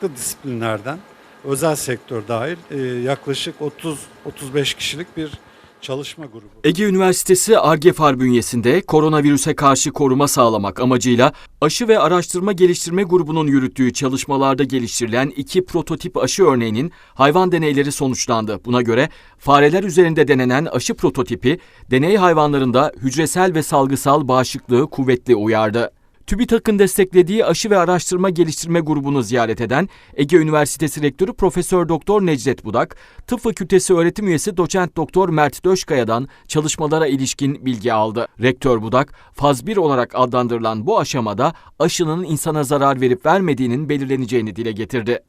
farklı disiplinlerden özel sektör dahil e, yaklaşık 30-35 kişilik bir çalışma grubu. Ege Üniversitesi Argefar bünyesinde koronavirüse karşı koruma sağlamak amacıyla aşı ve araştırma geliştirme grubunun yürüttüğü çalışmalarda geliştirilen iki prototip aşı örneğinin hayvan deneyleri sonuçlandı. Buna göre fareler üzerinde denenen aşı prototipi deney hayvanlarında hücresel ve salgısal bağışıklığı kuvvetli uyardı. TÜBİTAK'ın desteklediği aşı ve araştırma geliştirme grubunu ziyaret eden Ege Üniversitesi Rektörü Profesör Doktor Necdet Budak, Tıp Fakültesi öğretim üyesi Doçent Doktor Mert Döşkaya'dan çalışmalara ilişkin bilgi aldı. Rektör Budak, faz 1 olarak adlandırılan bu aşamada aşının insana zarar verip vermediğinin belirleneceğini dile getirdi.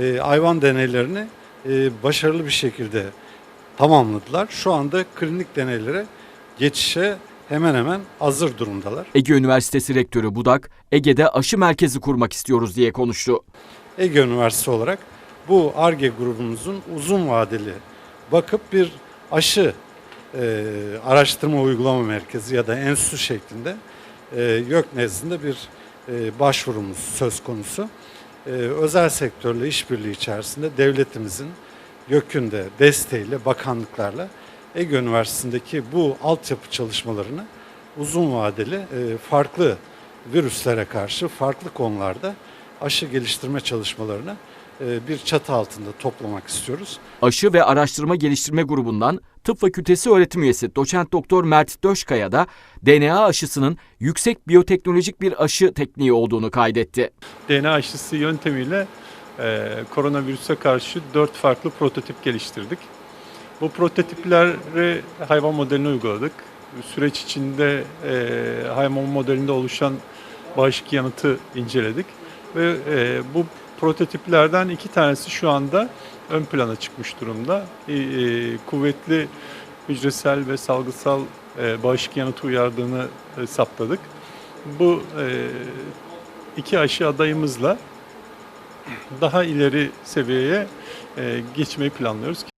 E, hayvan deneylerini e, başarılı bir şekilde tamamladılar. Şu anda klinik deneylere geçişe hemen hemen hazır durumdalar. Ege Üniversitesi Rektörü Budak, Ege'de aşı merkezi kurmak istiyoruz diye konuştu. Ege Üniversitesi olarak bu ARGE grubumuzun uzun vadeli bakıp bir aşı e, araştırma uygulama merkezi ya da enstitü şeklinde e, YÖK nezdinde bir e, başvurumuz söz konusu. E, özel sektörle işbirliği içerisinde devletimizin YÖK'ün de desteğiyle, bakanlıklarla Ege Üniversitesi'ndeki bu altyapı çalışmalarını uzun vadeli e, farklı virüslere karşı farklı konularda aşı geliştirme çalışmalarını e, bir çatı altında toplamak istiyoruz. Aşı ve Araştırma Geliştirme Grubu'ndan Tıp Fakültesi öğretim üyesi Doçent Doktor Mert Döşkaya da DNA aşısının yüksek biyoteknolojik bir aşı tekniği olduğunu kaydetti. DNA aşısı yöntemiyle e, koronavirüse karşı dört farklı prototip geliştirdik. Bu prototipleri hayvan modeline uyguladık. Süreç içinde e, hayvan modelinde oluşan bağışık yanıtı inceledik. Ve e, bu prototiplerden iki tanesi şu anda ön plana çıkmış durumda. E, e, kuvvetli hücresel ve salgısal e, bağışık yanıtı uyardığını e, saptadık. Bu e, iki aşı adayımızla daha ileri seviyeye e, geçmeyi planlıyoruz.